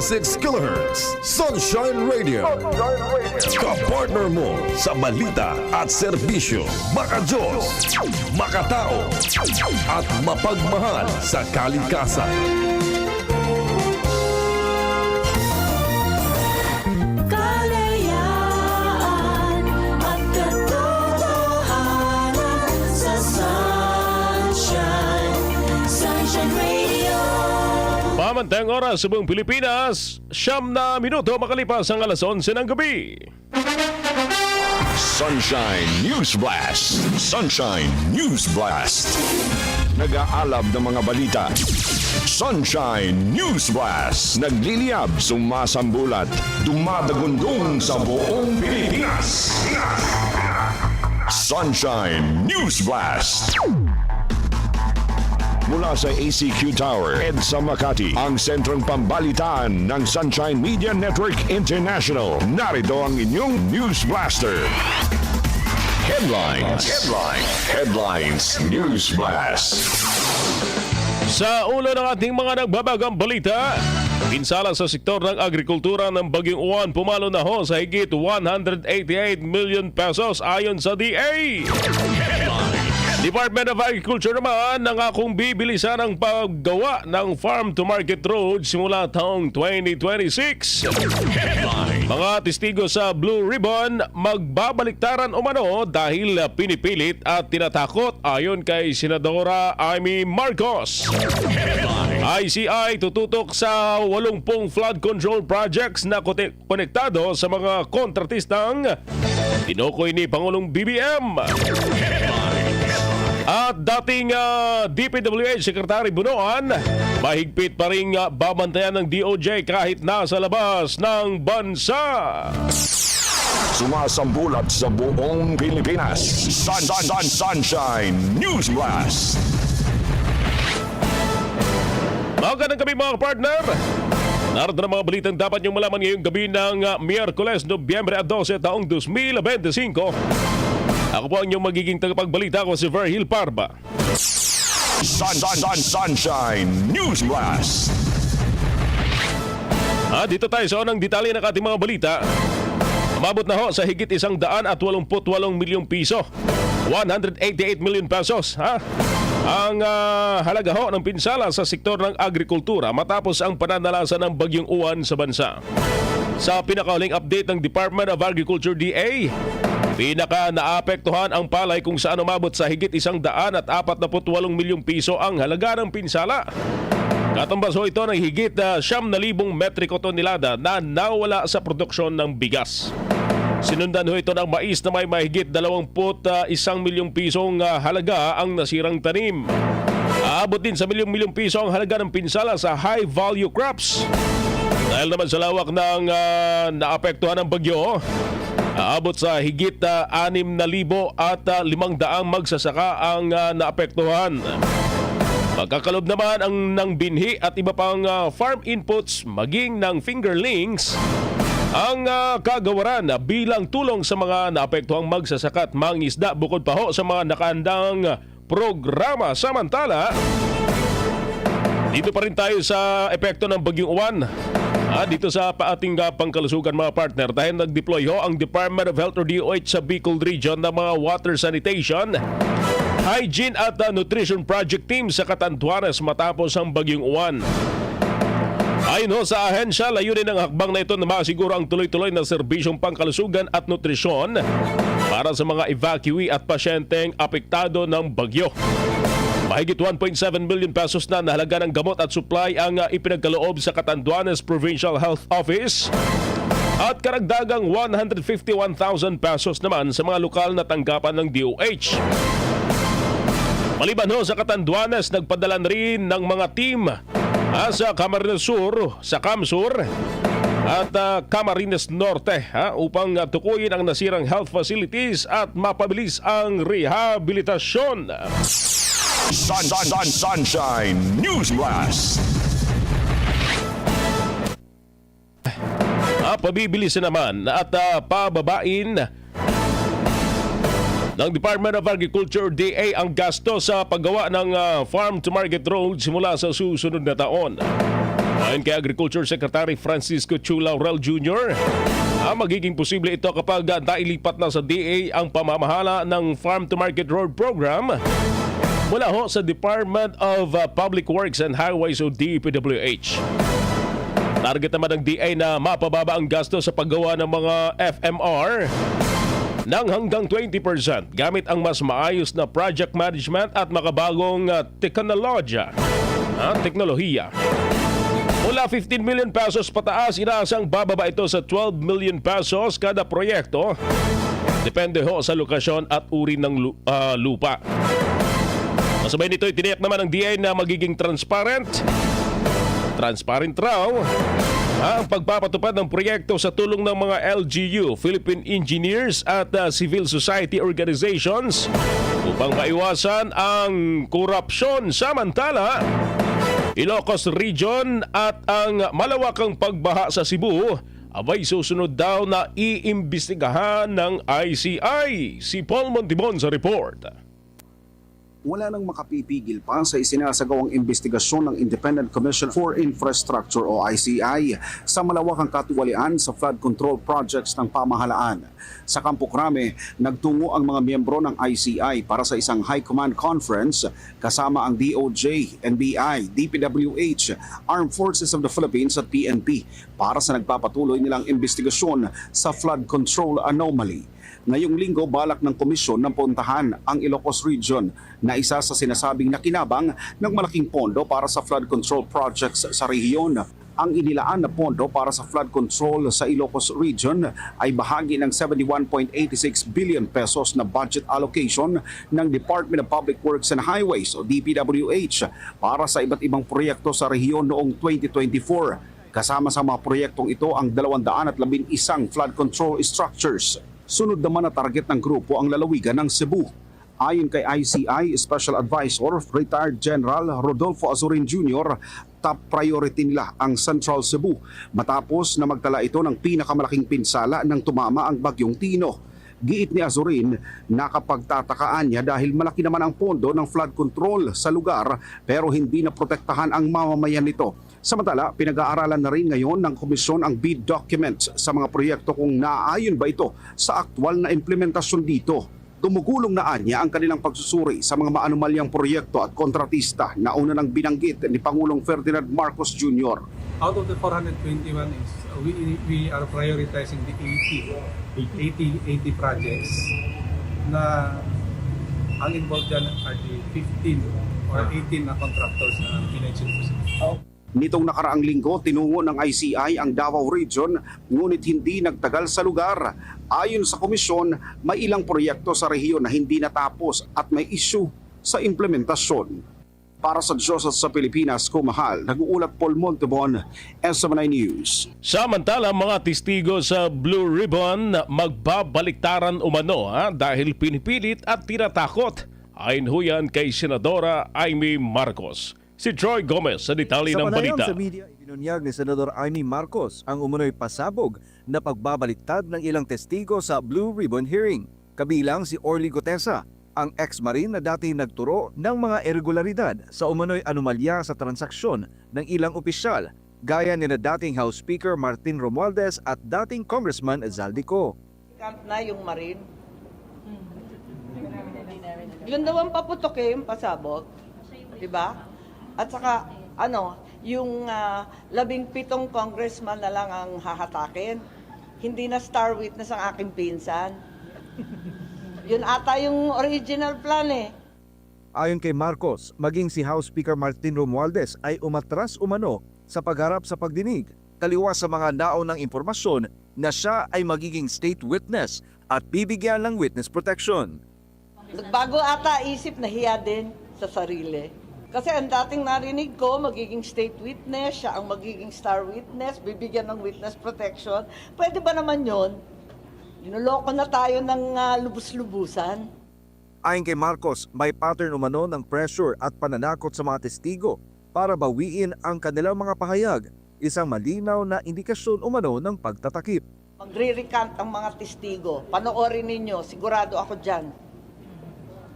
1026 kilohertz Sunshine Radio. Kapartner mo sa balita at serbisyo. Makajos, makatao, at mapagmahal sa kalikasan. Pamantayang oras sa buong Pilipinas, siyam na minuto makalipas ang alas 11 ng gabi. Sunshine News Blast. Sunshine News Blast. Nag-aalab ng mga balita. Sunshine News Blast. Nagliliyab, sumasambulat, dumadagundong sa buong Pilipinas. Sunshine News Blast. Mula sa ACQ Tower, EDSA Makati, ang sentrong pambalitaan ng Sunshine Media Network International. Narito ang inyong News Blaster. Headlines. Headlines. Headlines. News Blast. Sa ulo ng ating mga nagbabagang balita, pinsala sa sektor ng agrikultura ng Bagyong Uwan pumalo na ho sa higit 188 million pesos ayon sa DA. Department of Agriculture naman nangakong bibilisan ang paggawa ng farm to market road simula taong 2026. Mga testigo sa Blue Ribbon magbabaliktaran umano dahil pinipilit at tinatakot ayon kay Senadora Amy Marcos. ICI tututok sa 80 flood control projects na konektado sa mga kontratistang tinukoy ni Pangulong BBM. At dating ah, DPWH Secretary Bunoan, mahigpit pa rin ah, babantayan ng DOJ kahit nasa labas ng bansa. Sumasambulat sa buong Pilipinas. Sun, sun, sun, Sunshine News Blast. Magandang gabi mga partner! Narito na mga balitang dapat niyong malaman ngayong gabi ng ah, Miyerkules, Nobyembre 12, taong 2025. Ako po ang inyong magiging tagapagbalita ko si Verhil Parba. Sun, sun, sun, Sunshine News Blast. Ah, dito tayo sa unang detalye ng ating mga balita. Umabot na ho sa higit isang daan at 88 milyong piso. 188 million pesos. Ha? Ang ah, halaga ho ng pinsala sa sektor ng agrikultura matapos ang pananalasan ng bagyong uwan sa bansa. Sa pinakauling update ng Department of Agriculture DA, pinaka naapektuhan ang palay kung saan umabot sa higit isang daan at 48 milyong piso ang halaga ng pinsala. Katumbas ho ito ng higit na siyam na libong metriko tonelada na nawala sa produksyon ng bigas. Sinundan ho ito ng mais na may mahigit 21 milyong pisong ah, halaga ang nasirang tanim. Aabot din sa milyong-milyong piso ang halaga ng pinsala sa high-value crops. Dahil naman sa lawak ng ah, naapektuhan ng bagyo, aabot sa higit na 6,000 at ah, 500 magsasaka ang ah, naapektuhan. Magkakalob naman ang ng binhi at iba pang ah, farm inputs maging ng fingerlings ang ah, kagawaran na bilang tulong sa mga naapektuhang magsasaka at mangisda bukod pa ho sa mga nakaandang programa. Samantala, dito pa rin tayo sa epekto ng bagyong uwan. Ah, dito sa pa- ating ah, pangkalusugan mga partner dahil nag-deploy ho ang Department of Health or DOH sa Bicol Region ng mga water sanitation hygiene at uh, nutrition project team sa Catanduanes matapos ang bagyong uwan. Ayon ho sa ahensya, layunin ng hakbang na ito na masiguro ang tuloy-tuloy na serbisyong pangkalusugan at nutrisyon para sa mga evacuee at pasyenteng apektado ng bagyo. Mahigit 1.7 million pesos na nahalaga ng gamot at supply ang uh, ipinagkaloob sa Catanduanes Provincial Health Office at karagdagang 151,000 pesos naman sa mga lokal na tanggapan ng DOH. Maliban ho sa Catanduanes, nagpadala na rin ng mga team ah, sa Camarines Sur, sa Camsur at ah, Camarines Norte ha, upang ah, tukuyin ang nasirang health facilities at mapabilis ang rehabilitasyon. Sun, sun, sun, Sunshine News Blast. Ah, mapabibilisan naman at ah, pababain ng Department of Agriculture DA ang gasto sa paggawa ng ah, farm to market roads simula sa susunod na taon. Ayon kay Agriculture Secretary Francisco Chu Laurel Jr., ah, magiging posible ito kapag ah, nailipat na sa DA ang pamamahala ng Farm to Market Road Program mula ho sa Department of ah, Public Works and Highways o DPWH. Target naman ng DA na mapababa ang gasto sa paggawa ng mga FMR ng hanggang 20% gamit ang mas maayos na project management at makabagong uh, teknolohiya. Ah, teknolohiya. Mula 15 million pesos pataas, inaasang bababa ito sa 12 million pesos kada proyekto. Depende ho sa lokasyon at uri ng ah, lupa. Kasabay nito, itiniyak naman ng DA na magiging transparent transparent raw ang pagpapatupad ng proyekto sa tulong ng mga LGU, Philippine Engineers at uh, civil society organizations upang maiwasan ang korupsyon. Samantala, Ilocos Region at ang malawakang pagbaha sa Cebu abay susunod daw na iimbestigahan ng ICI. Si Paul Montibon sa report. Wala nang makapipigil pa sa isinasagawang investigasyon ng Independent Commission for Infrastructure o ICI sa malawakang katiwalian sa flood control projects ng pamahalaan. Sa Campo Crame, nagtungo ang mga miyembro ng ICI para sa isang High Command Conference kasama ang DOJ, NBI, DPWH, Armed Forces of the Philippines at PNP para sa nagpapatuloy nilang investigasyon sa flood control anomaly. Ngayong linggo, balak ng komisyon ng puntahan ang Ilocos Region na isa sa sinasabing nakinabang ng malaking pondo para sa flood control projects sa rehiyon. Ang inilaan na pondo para sa flood control sa Ilocos Region ay bahagi ng 71.86 billion pesos na budget allocation ng Department of Public Works and Highways o DPWH para sa iba't ibang proyekto sa rehiyon noong 2024. Kasama sa mga proyektong ito ang 211 flood control structures. Sunod naman na target ng grupo ang lalawigan ng Cebu. Ayon kay ICI Special Advisor, retired General Rodolfo Azurin Jr., top priority nila ang Central Cebu matapos na magtala ito ng pinakamalaking pinsala ng tumama ang bagyong Tino. Giit ni Azurin, nakapagtatakaan niya dahil malaki naman ang pondo ng flood control sa lugar pero hindi na protektahan ang mamamayan nito. Samantala, pinag-aaralan na rin ngayon ng komisyon ang bid documents sa mga proyekto kung naaayon ba ito sa aktwal na implementasyon dito. Dumugulong na anya ang kanilang pagsusuri sa mga maanumalyang proyekto at kontratista na una nang binanggit ni Pangulong Ferdinand Marcos Jr. out of the 421 is we, we are prioritizing the 80, 80, 80 projects na ang involved dyan are the 15 or 18 na contractors na pinension po sila. Nitong nakaraang linggo, tinungo ng ICI ang Davao Region ngunit hindi nagtagal sa lugar. Ayon sa komisyon, may ilang proyekto sa rehiyon na hindi natapos at may issue sa implementasyon. Para sa Diyos at sa Pilipinas, kumahal, nag-uulat Paul Montebon, SMNI News. Samantala, mga testigo sa Blue Ribbon magbabaliktaran umano ha, dahil pinipilit at tinatakot. Ayon ho yan kay Senadora Amy Marcos. Si Troy Gomez sa detalye ng balita. sa media, ibinunyag ni Senador Amy Marcos ang umunoy pasabog na pagbabaliktad ng ilang testigo sa Blue Ribbon hearing. Kabilang si Orly Gotesa, ang ex-marine na dati nagturo ng mga irregularidad sa umunoy anomalya sa transaksyon ng ilang opisyal gaya ni na dating House Speaker Martin Romualdez at dating Congressman Zaldico. Camp na yung marine. Yun daw ang paputokin, pasabog. Di ba? At saka, ano, yung ah, labing pitong congressman na lang ang hahatakin. Hindi na star witness ang aking pinsan. Yun ata yung original plan eh. Ayon kay Marcos, maging si House Speaker Martin Romualdez ay umatras umano sa pagharap sa pagdinig, taliwas sa mga naunang impormasyon na siya ay magiging state witness at bibigyan ng witness protection. Nagbago ata isip na hiya din sa sarili. Kasi ang dating narinig ko, magiging state witness, siya ang magiging star witness, bibigyan ng witness protection. Pwede ba naman yon? Linuloko na tayo ng ah, lubus-lubusan. Ayon kay Marcos, may pattern umano ng pressure at pananakot sa mga testigo para bawiin ang kanilang mga pahayag isang malinaw na indikasyon umano ng pagtatakip. Magre-recant ang mga testigo. Panoorin ninyo, sigurado ako dyan.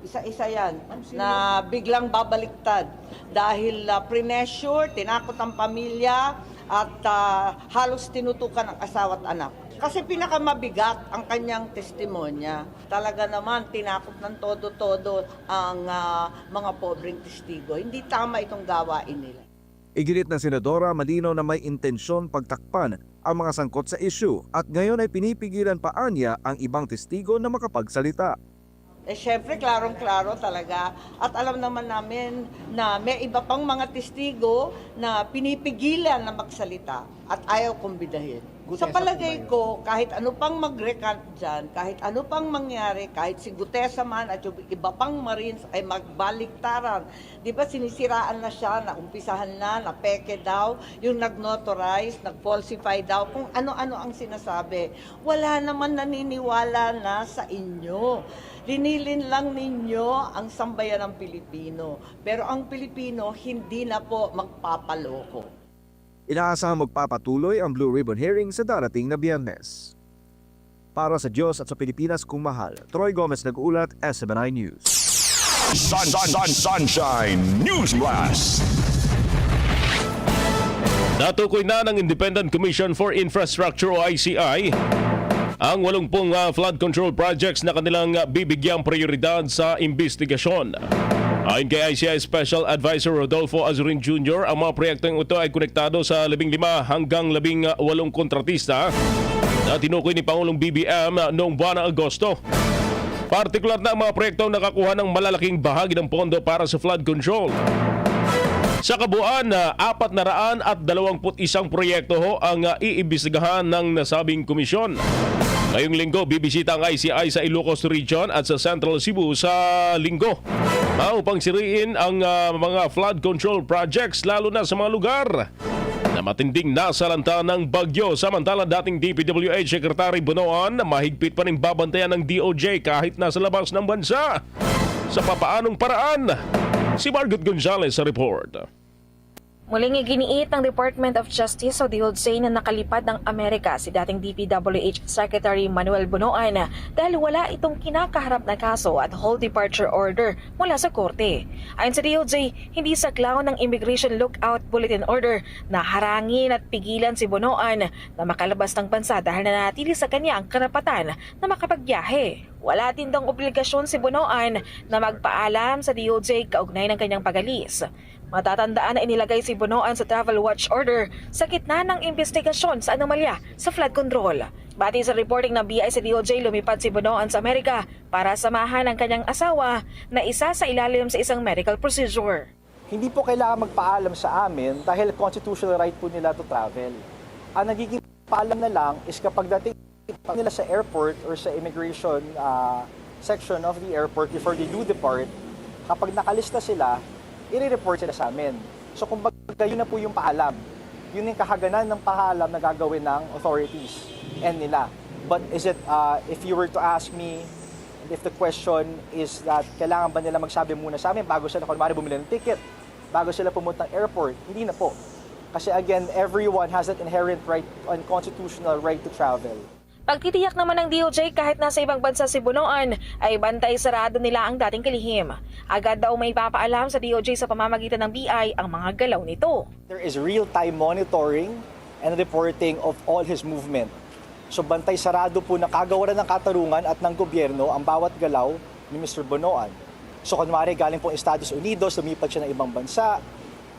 Isa-isa yan na biglang babaliktad dahil uh, pre-measure, tinakot ang pamilya at ah, halos tinutukan ang asawa at anak. Kasi pinakamabigat ang kanyang testimonya. Talaga naman, tinakot ng todo-todo ang ah, mga pobreng testigo. Hindi tama itong gawain nila. Iginit ng Senadora malinaw na may intensyon pagtakpan ang mga sangkot sa issue at ngayon ay pinipigilan pa niya ang ibang testigo na makapagsalita. Eh, syempre, klarong-klaro talaga. At alam naman namin na may iba pang mga testigo na pinipigilan na magsalita at ayaw kumbidahin. Sa palagay ko, kahit ano pang mag-recant dyan, kahit ano pang mangyari, kahit si Gutesa man at yung iba pang Marines ay magbaliktaran. Di ba sinisiraan na siya, naumpisahan na, na peke daw, yung nag-notarize, nag-falsify daw, kung ano-ano ang sinasabi. Wala naman naniniwala na sa inyo. Linilin lang ninyo ang sambayan ng Pilipino. Pero ang Pilipino hindi na po magpapaloko. Inaasahang magpapatuloy ang Blue Ribbon hearing sa darating na biyernes. Para sa Diyos at sa Pilipinas kung mahal, Troy Gomez nag-uulat, SMNI News. Sun, sun, sun, sunshine News Blast. Natukoy na ng Independent Commission for Infrastructure o ICI ang 80 uh, flood control projects na kanilang uh, bibigyang prioridad sa investigasyon. Ayon kay ICI Special Advisor Rodolfo Azurin Jr., ang mga proyektong ito ay konektado sa 15 hanggang 18 kontratista na tinukoy ni Pangulong BBM noong buwan ng Agosto. Partikular na ang mga proyektong nakakuha ng malalaking bahagi ng pondo para sa flood control. Sa kabuuan, na 421 proyekto ho ang iimbestigahan ng nasabing komisyon. Ngayong linggo, bibisita ang ICI sa Ilocos Region at sa Central Cebu sa linggo uh, upang siriin ang uh, mga flood control projects lalo na sa mga lugar na matinding nasalanta ng bagyo. Samantala dating DPWH Secretary Bonoan mahigpit pa rin babantayan ng DOJ kahit nasa labas ng bansa. Sa papaanong paraan? Si Margot Gonzalez sa report. Muling iginiit ng Department of Justice o DOJ na nakalipad ng Amerika si dating DPWH Secretary Manuel Bunoan dahil wala itong kinakaharap na kaso at whole departure order mula sa korte. Ayon sa DOJ, hindi saklaw ng Immigration Lookout Bulletin Order na harangin at pigilan si Bunoan na makalabas ng bansa dahil nanatili sa kanya ang karapatan na makapagbiyahe. Wala din daw obligasyon si Bunoan na magpaalam sa DOJ kaugnay ng kanyang pagalis. Matatandaan na inilagay si Bunoan sa Travel Watch Order sa gitna ng investigasyon sa anomalya sa flood control. Bati sa reporting ng BI sa lumipad si Bunoan sa Amerika para samahan ang kanyang asawa na isa sa ilalim sa isang medical procedure. Hindi po kailangan magpaalam sa amin dahil constitutional right po nila to travel. Ang nagiging paalam na lang is kapag dating nila sa airport or sa immigration ah, section of the airport before they do depart, kapag nakalista sila, i-report sila sa amin. So kumbaga yun na po yung paalam. Yun yung kahaganan ng paalam na gagawin ng authorities and nila. But is it, uh, if you were to ask me, if the question is that kailangan ba nila magsabi muna sa amin bago sila kunwari bumili ng ticket, bago sila pumunta ng airport, hindi na po. Kasi again, everyone has that inherent right and constitutional right to travel. Pagtitiyak naman ng DOJ kahit nasa ibang bansa si Bunoan ay bantay sarado nila ang dating kalihim. Agad daw may papaalam sa DOJ sa pamamagitan ng BI ang mga galaw nito. There is real-time monitoring and reporting of all his movement. So bantay sarado po na kagawaran ng katarungan at ng gobyerno ang bawat galaw ni Mr. Bonoan. So kunwari galing po Estados Unidos, lumipat siya ng ibang bansa,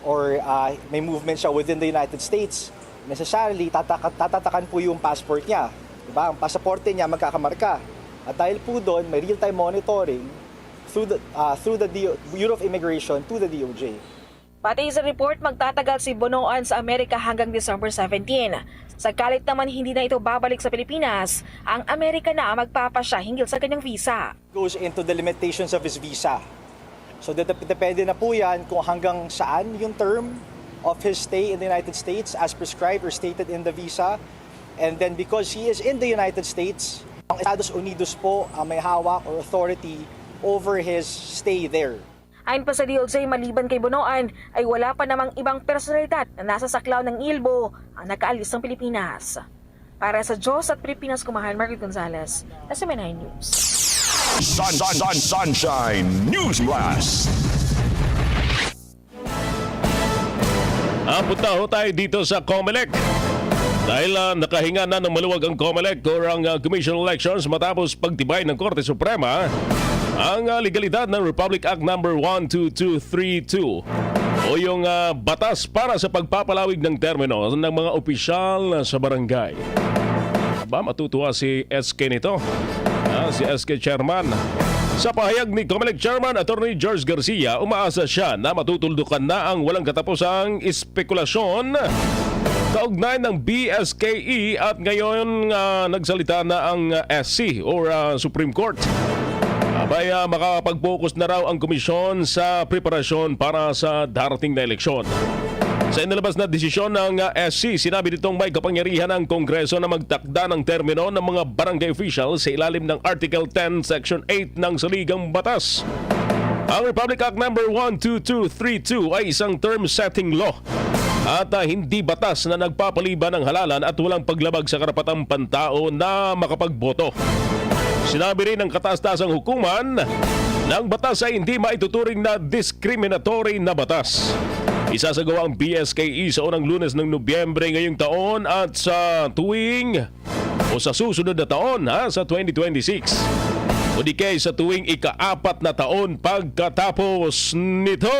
or ah, may movement siya within the United States, necessarily tataka- tatatakan po yung passport niya. Diba? Ang pasaporte niya magkakamarka. At dahil po doon, may real-time monitoring through the, ah, through the DO, Bureau of Immigration to the DOJ. Pati sa report, magtatagal si Bonoan sa Amerika hanggang December 17. Sa kalit naman hindi na ito babalik sa Pilipinas, ang Amerika na ang magpapasya hinggil sa kanyang visa. goes into the limitations of his visa. So dep- depende na po yan kung hanggang saan yung term of his stay in the United States as prescribed or stated in the visa. And then because he is in the United States, ang Estados Unidos po ang may hawak or authority over his stay there. Ayon pa sa DOJ, maliban kay Bonoan, ay wala pa namang ibang personalidad na nasa saklaw ng Ilbo ang nakaalis ng Pilipinas. Para sa Diyos at Pilipinas Kumahan, Margaret Gonzalez, SMNI News. Sun, sun, sun, sunshine News Blast. Ah, punta ho tayo dito sa COMELEC. Dahil ah, nakahinga na ng maluwag ang COMELEC o ang ah, Commission on Elections matapos pagtibay ng Korte Suprema ang ah, legalidad ng Republic Act No. 12232 o yung ah, batas para sa pagpapalawig ng termino ng mga opisyal sa barangay. Ba, matutuwa si SK nito. Ah, si SK Chairman. Sa pahayag ni Comelec Chairman Attorney George Garcia, umaasa siya na matutuldukan na ang walang katapusang espekulasyon kaugnay ng BSKE at ngayon ah, nagsalita na ang ah, SC or ah, Supreme Court. Abay, ah, makapag-focus na raw ang komisyon sa preparasyon para sa darating na eleksyon. Sa inilabas na desisyon ng uh, SC, sinabi nitong may kapangyarihan ng Kongreso na magtakda ng termino ng mga barangay officials sa ilalim ng Article 10, Section 8 ng Saligang Batas. Ang Republic Act No. 12232 ay isang term-setting law at uh, hindi batas na nagpapaliban ng halalan at walang paglabag sa karapatang pantao na makapagboto. Sinabi rin ng kataas-tasang hukuman ng batas ay hindi maituturing na discriminatory na batas. Isasagawa ang BSKE sa unang lunes ng Nobyembre ngayong taon at sa tuwing o sa susunod na taon ha, sa 2026. O di kay sa tuwing ikaapat na taon pagkatapos nito.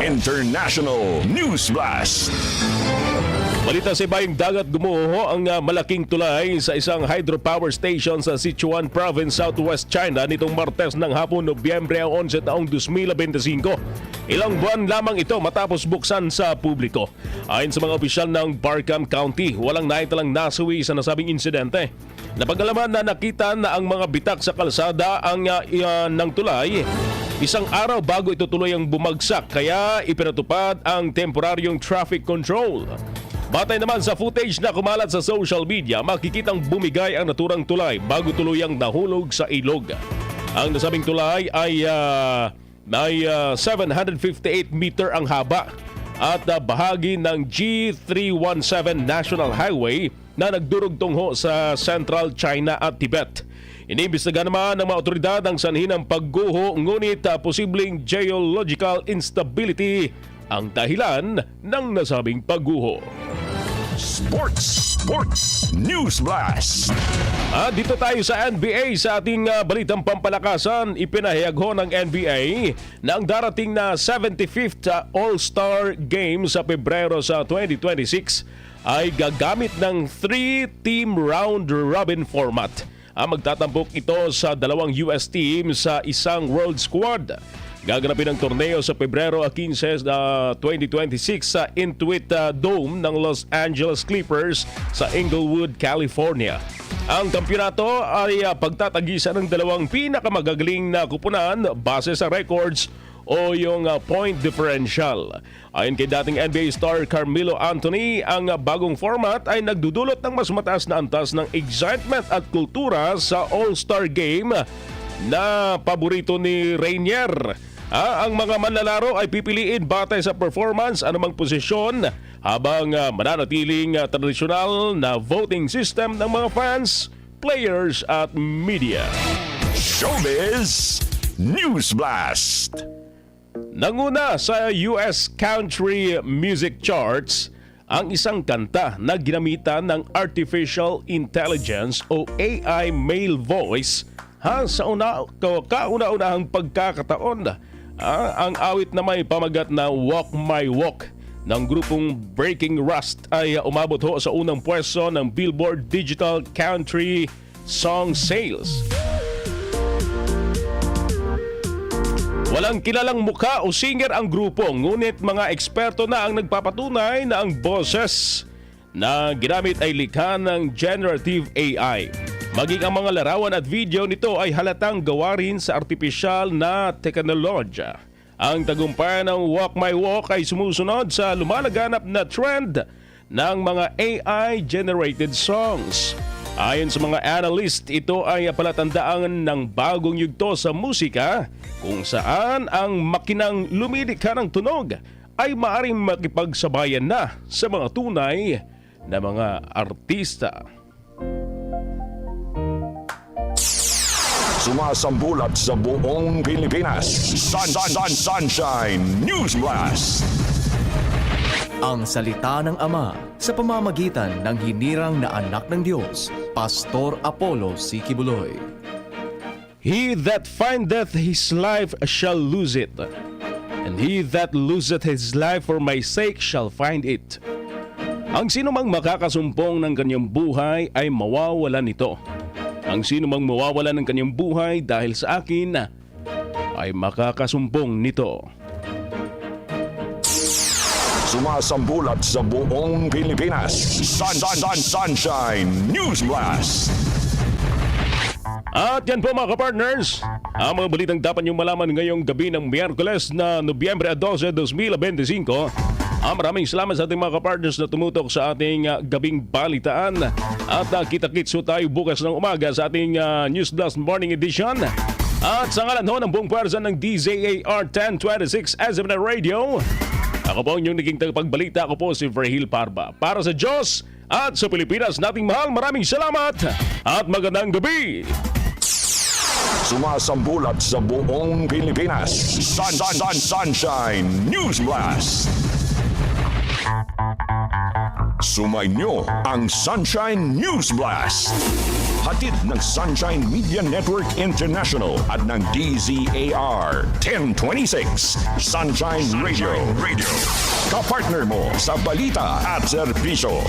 International News Blast. Balita sa ibayong dagat gumuho ang ah, malaking tulay sa isang hydropower station sa Sichuan Province, Southwest China nitong Martes ng hapon Nobyembre 11 taong 2025. Ilang buwan lamang ito matapos buksan sa publiko. Ayon sa mga opisyal ng Barcam County, walang naitalang nasawi sa nasabing insidente. Napagalaman na nakita na ang mga bitak sa kalsada ang iyan ng tulay Isang araw bago ito tuloy ang bumagsak kaya ipinatupad ang temporaryong traffic control. Batay naman sa footage na kumalat sa social media, makikitang bumigay ang naturang tulay bago tuluyang nahulog sa ilog. Ang nasabing tulay ay, ah, ay ah, 758 meter ang haba at ah, bahagi ng G317 National Highway na nagdurugtong ho sa Central China at Tibet. Iniimbestiga naman ng mga otoridad ang sanhin ng pagguho ngunit ah, posibleng geological instability ang dahilan ng nasabing pagguho. Sports, Sports News Blast. Ah, dito tayo sa NBA sa ating ah, balitang pampalakasan. Ipinahayag ho ng NBA na ang darating na 75th ah, All-Star Game sa Pebrero sa 2026 ay gagamit ng 3-team round-robin format. Ah, magtatampok ito sa dalawang US team sa isang World Squad. Gaganapin ang torneo sa Pebrero 15, uh, 2026 sa Intuit uh, Dome ng Los Angeles Clippers sa Inglewood, California. Ang kampyonato ay uh, pagtatagisa ng dalawang pinakamagagaling na kupunan base sa records o yung uh, point differential. Ayon kay dating NBA star Carmelo Anthony, ang uh, bagong format ay nagdudulot ng mas mataas na antas ng excitement at kultura sa All-Star Game na paborito ni Rainier. Ah, ang mga manlalaro ay pipiliin batay sa performance anumang posisyon habang ah, mananatiling ah, tradisyonal na voting system ng mga fans, players at media. Showbiz News Blast. Nanguna sa US Country Music Charts ang isang kanta na ginamitan ng Artificial Intelligence o AI male voice ha, sa una, ka- kauna-unahang pagkakataon. Ah, ang awit na may pamagat na Walk My Walk ng grupong Breaking Rust ay umabot ho sa unang pwesto ng Billboard Digital Country Song Sales. Walang kilalang mukha o singer ang grupo, ngunit mga eksperto na ang nagpapatunay na ang boses na ginamit ay likha ng generative AI. Maging ang mga larawan at video nito ay halatang gawa rin sa artipisyal na teknolohya. Ang tagumpay ng Walk My Walk ay sumusunod sa lumalaganap na trend ng mga AI-generated songs. Ayon sa mga analyst, ito ay palatandaan ng bagong yugto sa musika kung saan ang makinang lumilikha ng tunog ay maaring makipagsabayan na sa mga tunay na mga artista. Sumasambulat sa buong Pilipinas. Sun, sun, sun, Sunshine News Blast. Ang salita ng Ama sa pamamagitan ng hinirang na anak ng Diyos, Pastor Apollo Sikibuloy. He that findeth his life shall lose it, and he that loseth his life for my sake shall find it. Ang sino mang makakasumpong ng kanyang buhay ay mawawalan nito. Ang sino mang mawawalan ng kanyang buhay dahil sa akin ay makakasumpong nito. Sumasambulat sa buong Pilipinas. Sun, sun, sun, Sunshine News Blast. At yan po mga kapartners, ang mga balitang dapat niyong malaman ngayong gabi ng Miyerkules na Nobyembre 12, 2025. Ah, maraming salamat sa ating mga kapartners na tumutok sa ating ah, gabing balitaan. At uh, kita-kits ho tayo bukas ng umaga sa ating ah, News Blast Morning Edition. At sa ngalan ho ng buong pwersa ng DZAR 1026 SMN Radio, ako po ang inyong naging tagapagbalita. Ako po si Verhil Parba. Para sa Diyos at sa Pilipinas nating mahal, maraming salamat at magandang gabi! Sumasambulat sa buong Pilipinas. Sun, sun, sun, Sunshine News Blast. Sumainyo ang Sunshine News Blast. Hatid ng Sunshine Media Network International at ng DZAR 1026 Sunshine Radio. Radio. Kapartner mo sa balita at serbisyo.